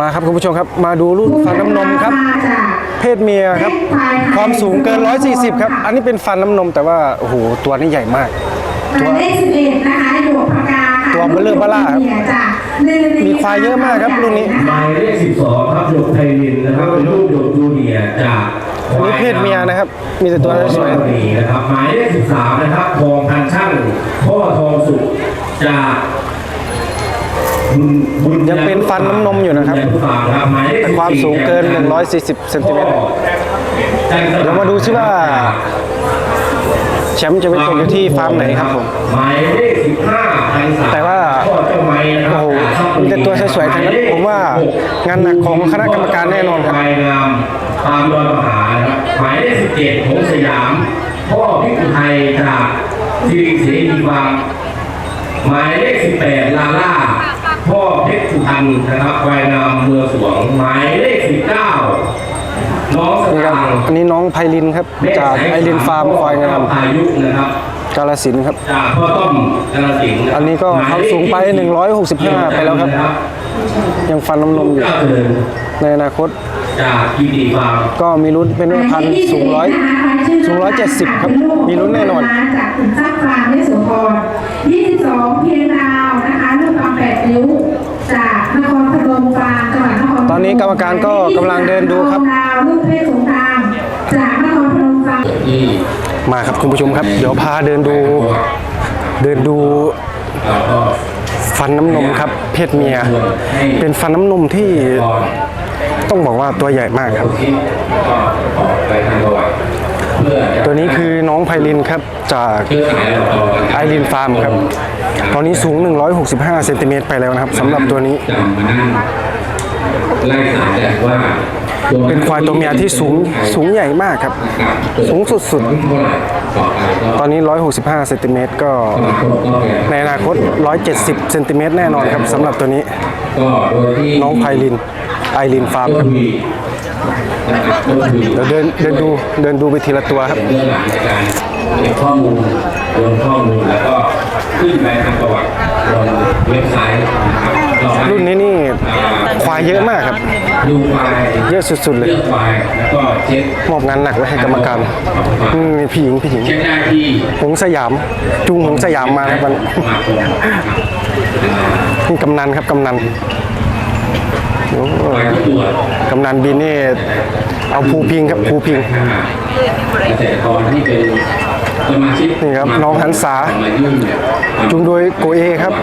มาครับคุณผู้ชมครับ มาดูรุ่นฟันน้ำนมครับ เพศเมียครับ ความสูงเกิน 140 ครับ อันนี้เป็นฟันน้ำนมแต่ว่าโอ้โหตัวนี้ใหญ่มากหมายเลขสิบเอ็ดนะคะหยวกพกาค่ะตัวเบลอเบล่าครับจ้ะหนึ่งมีควายเยอะมากครับรุ่นนี้ หมายเลข12ครับหยกไทยลินนะครับเป็นลูกหยกจูเนียร์จากอันนี้เพศเมียนะครับ มีแต่ตัวสวยบุรีนะครับหมายเลข13นะครับทองพันช่างพ่อทองสุขจากบุญบุญ ยังเป็นฟันน้ำนมอยู่นะครับ แต่ความสูงเกิน 140เซนติเมตรเดี๋ยวมาดูซิว่า แชมป์จะไปตกอยู่ที่ฟาร์มไหนครับผมแต่ว่าโอ้โหมีแต่ตัวสวยๆทั้งนั้นผมว่างานหนักของคณะกรรมการแน่นอนครับควายงามตามรอยมหานะครับหมายเลข17ของสยาม พ่อพิกุไทยจากสิริเสรีฟาร์มหมายเลข18ลาล่า พ่อเพชรสุพรรณนะครับควายงามเมืองสวงหมายเลข19น้องสนี่ครับ ตางค์อันนี้น้องไพลินครับ จากไอรินฟาร์มควายงามพายุนะครับ กาลสินธุ์ครับ จากพ่อต้อมกาลสินธุ์ะครับอันนี้ก็เขาสูงไป165ไปแล้วครับ ยังฟันน้ำนมอยู่ก้าวเจริญในอนาคตจากกีดีฟาร์ม ก็มีลุ้นเป็นแม่พันธุ์สูงร้อยสูงร้อยเจ็ดสิบครับ มีลุ้นแน่นอน จากขุนทรัพย์ฟาร์มยโสธร22 เพียงดาวนะคะลูกความแปดริ้ว จากนครพนมฟาร์มจังหวัด นี้กรรมการก็กำลังเดินดูครับลูกเพศสงครามจากนครพนมฟาร์มที่มาครับคุณผู้ชมครับ เดี๋ยวพาเดินดู เดินดูเราก็ฟันน้ำนมครับ เพศเมีย เป็นฟันน้ำนมที่ก่อนต้องบอกว่าตัวใหญ่มากครับ คิดก็ออกไปทางประวัติเพื่อจะตัวนี้คือน้องไพลินครับจาก เพื่อขายเราต่อกันไอรินฟาร์มครับ ตอนนี้สูง 165 เซนติเมตรไปแล้วนะครับสำหรับตัวนี้ จำมานั่ง ไล่สายแต่ว่าเป็นควายตัวเมียที่สูงสูงใหญ่มากครับ สูงสุดๆเท่าไหร่ต่อไปก็ๆตอนนี้ 165เซนติเมตรก็ก็ก็แก่ในอนาคต 170เซนติเมตรแน่นอนครับสำหรับตัวนี้ก็โดยที่น้องไพลินไอรินฟาร์มครับมีนะครับก็คือเดี๋ยวเดินเดินดูเดินดูไปทีละตัวครับเรื่องหลังในการเก็บข้อมูลรวมข้อมูลแล้วก็ขึ้นไปทางประวัติบนเว็บไซต์นะครับเราให้รุ่นนี้นี่ควายเยอะมากครับ ดูควายเยอะสุดๆเลยเลือกควายแล้วก็เช็คมอบงานหนักไว้ให้กรรมการอืมมีพี่หญิงพี่หญิงเช็คได้ที่หงสยามจูงหงสยามมาครับมันสมาคมนะครับนี่กำนันครับกำนันโอ้ควายก็ตรวจกำนันบินนี่เอาภูพิงครับภูพิงเกษตรกรที่เป็นสมาชิก นี่ครับน้องหันษามายื่นเนี่ยจูงโดยโกเอครับ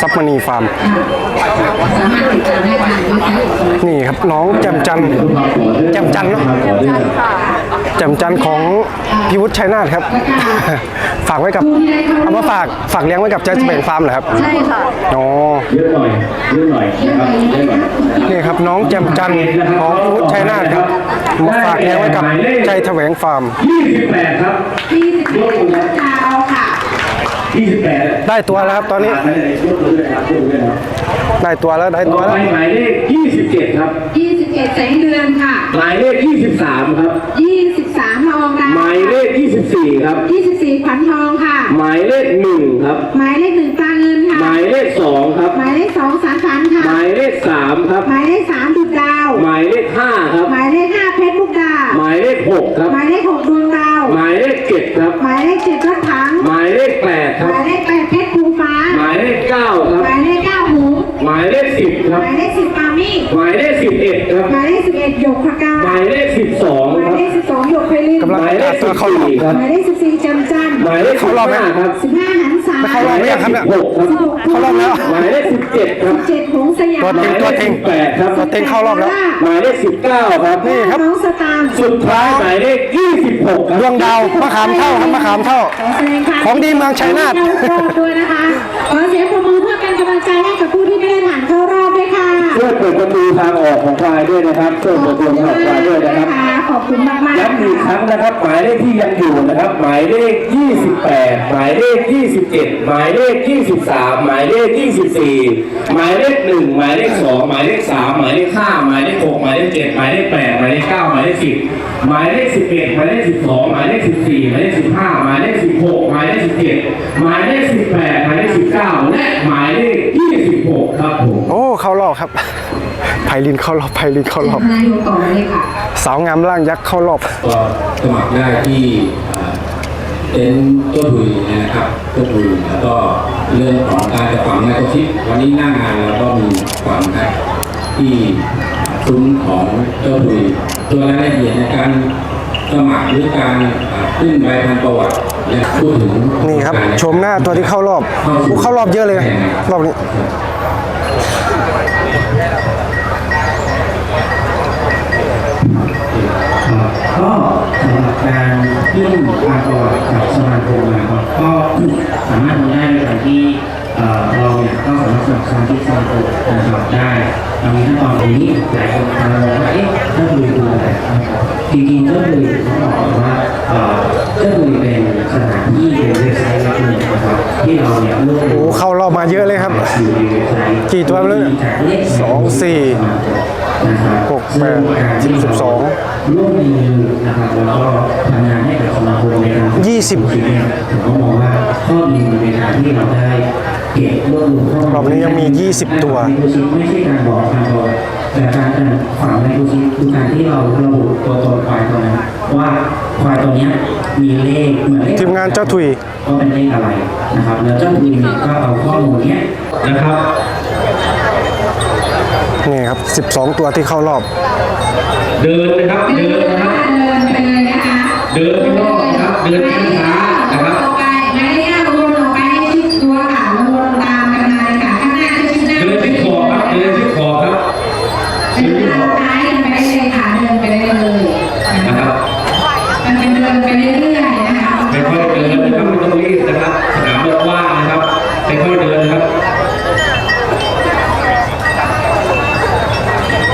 ซับมณีฟาร์มนี่ครับน้องแจมจันทร์แจมจันทร์เนาะ แจมจันทร์ของพิวุฒิชัยนาทครับ ฝากไว้กับเอามาฝากฝากเลี้ยงไว้กับเจ๊แบ่งฟาร์มเหรอครับใช่ค่ะอ๋อเยอะหน่อยเยอะหน่อยนะครับเยอะหน่อยนี่ครับน้องแจมจันทร์ของพิวุฒิชัยนาทครับมาฝากเลี้ยงไว้กับใจแถวงฟาร์ม28ครับ27ดาวค่ะ28ได้ตัวแล้วครับตอนนี้ไม่ได้ยกมือเลยครับยกมือเลยครับได้ตัวแล้วได้ต่ตัอวไปแล้วหมายเลข27ครับ 21แสงเดือนค่ะ หมายเลข 23 ครับ 23ทองดาวหมายเลข 24 ครับ 24ขวัญทองค่ะ หมายเลข 1 ครับ หมายเลขหนึ่งตาเงินค่ะ หมายเลข 2 ครับ หมายเลขสองสารพันค่ะ หมายเลข 3 ครับ หมายเลขสามดุดดาว หมายเลข 5 ครับ หมายเลขห้าเพชรมุกดาหมายเลข 6 ครับ หมายเลขหกดวงดาว หมายเลข 7 ครับ หมายเลขเจ็ดรถถัง คหรับ มายเลขสิบปามี่หมายเลข11ครับ หมายเลขสิบเอ็ดหยกพกาหมายเลข12หมายครับ เลขสิบสองหยกไพลินกำลัง หมายเลขตัวเข้ารอบ14ครับ หมายเลขสิบสี่จำจันหมายเลขเข้ารอบไหม15ครับสิบห้าหันษาเข้ารอบไหมครับเนี่ย16ครับ สิบหกเข้ารอบแล้ว หมายเลข17ครับสิบเจ็ดหงสยามตัวจริงตัวจริง8ครับ ตัวเต็งเข้ารอบแล้ว หมายเลข19ครับ นี่ครับ น้องสตางค์สุดท้ายหมายเลข26ครับ ดวงดาวมะขามเท่าครับมะขามเท่า ขอแสดงความของดีเมืองชัยนาทเข้ารอบด้วยนะคะขอเสียงปรบมือเพื่อเป็นกำลังใจให้กับผู้ที่ไม่ได้ ช่วยเปิดประตูทางออกของควายด้วยนะครับช่วยเปิดประตูทางออกควายด้วยนะครับ ขอบคุณมากมากๆย้ำอีกครั้งนะครับ หมายเลขที่ยังอยู่นะครับ หมายเลข 28 หมายเลข 27 หมายเลข 23 หมายเลข 24 หมายเลข 1 หมายเลข 2 หมายเลข 3 หมายเลข 5 หมายเลข 6 หมายเลข 7 หมายเลข 8 หมายเลข 9 หมายเลข 10 หมายเลข 11 หมายเลข 12 หมายเลข 14 หมายเลข 15 หมายเลข 16 ครับผมโอ้เข้ารอบครับไพลินเข้ารอบไพลินเข้ารอบนายกต่อเลยค่ะสาวงามร่างยักษ์เข้ารอบก็สมัครได้ที่เอ่อเต็นท์เจ้าถุยนะครับเจ้าถุยแล้วก็เรื่องของการจะฝังไมโครชิปวันนี้หน้างานเราก็มีฝังให้ที่ซุ้มของเจ้าถุยตัวรายละเอียดในการสมัครหรือการอ่าขึ้นใบพันประวัติและพูดถึงนี่ครับชมหน้าตัวที่เข้ารอบอู้เข้ารอบเยอะเลยนะรอบนี้ การยื่นความประวัติกับสมาคมนะครับก็สามารถทำได้โดยการที่เราเนี่ยก็สามารถสมัครสมาชิกสมาคมนะครับได้เรามีขั้นตอนนี้หลายคนอาจจะมองว่าเอ๊ะเจ้าบุยคืออะไรนจริงๆเจ้าบุยต้องบอกว่าเจ้าบุยเป็นสถานที่เป็นเว็บไซต์เว็บหนึ่งนะครับที่เราเนี่ยรวบรวโอ้มเข้ารอบมาเยอะเลยครับ กี่ตัวแล้วเนี่ยสองสี่หกแปดสิบสองร่วมมือนะครับแล้วก็ สิบเนี่ยผมก็มองว่าข้อดีมันในการที่เราได้เก็บรวบรวมข้อมูลรอบนี้ยังมี 20 ตัวในโคชิปไม่ใช่การบอกทางตัวแต่การฝังในโคชิปคือการที่เราระบุตัวตนควายตัวนั้นว่าควายตัวเนี้ยมีเลขเหมือนเลขทีมงานเจ้าถุยว่าเป็นเลขอะไรนะครับ แล้วเจ้าทุนเนี่ยก็เอาข้อมูลเนี้ยนะครับนี่ครับ 12 ตัวที่เข้ารอบ เดินนะครับ เดินนะครับ เดินไปเลยนะคะ เดินไปรอบนะครับ เดิน ค่อยๆเดินนะครับ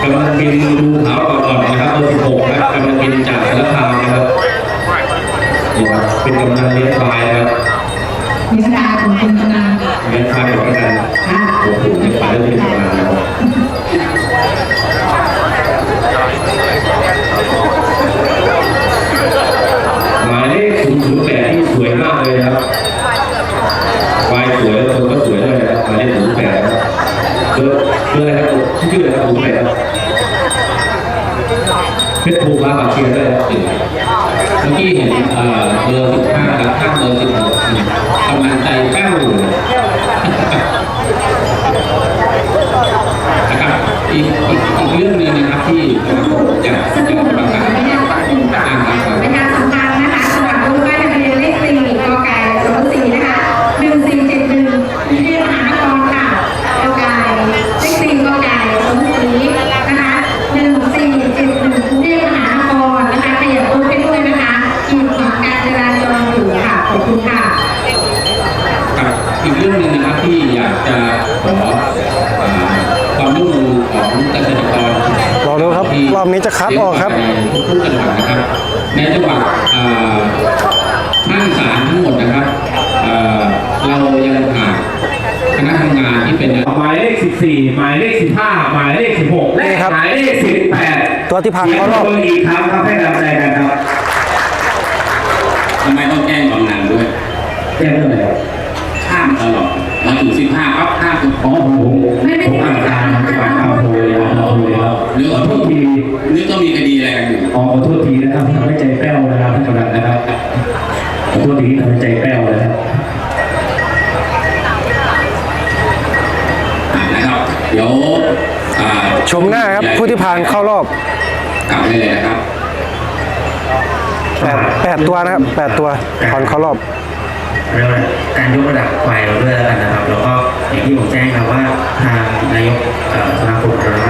กำลังบินดูขาวก่อนๆนะครับเบอร์สิบหกนะครับกำลังบินจากสารคามนะครับนี่ครับเป็นกำลังเลี้ยงควายนะครับมีสดาของคุณธนาเลี้ยงควายก่อนกันค่ะโอ้โหเลี้ยงควายแล้วเป็นกำลัง ชื่ออะไรครับศูนย์แปดครับเพชรภูมาปากเชียร์ด้วยครับเมื่อกี้เห็นเอ่อเบอร์สิบห้าครับข้างเบอร์สิบหกกำลังใจแป้วอยู่นะครับอีกอีกเรื่องนึงนะครับที่อยาก รอบนี้จะคัดออกครับทุกๆจังหวัดนะครับในจังหวัดเอ่อภาคอีสานทั้งหมดนะครับเอ่อเรายังขาดคณะทำงานที่เป็นหมายเลข 14 หมายเลข 15 หมายเลข 16 และนี่ครับหมายเลข 18 ตัวที่ผ่านเข้ารอบเสียงปมือีกครั้งครับให้กำลังใจกันครับทำไมต้องแจ้งบางนานด้วยแจ้งเรื่องอะไรครับข้ามตลอดมาถึงสิบห้าปั๊บข้ามทุกอ๋อผมผมไม่ไม่ นึกว่ามีคดีแรงอ๋อขอโทษทีนะครับทำให้ใจแป้วนะครับท่านกำนันนะครับขอโทษทีที่ทำให้ใจแป้วนะครับนะครับ เดี๋ยวอ่ชมหน้าครับผู้ที่ผ่านเข้ารอบกลับไปเลยนะครับแปดตัวนะครับแปดตัวผ่านเข้ารอบการยกระดับไวเราด้วยแล้วกันนะครับ แล้วก็อย่างที่ผมแจ้งครับว่าทางนายกเอ่อสมาคมเรา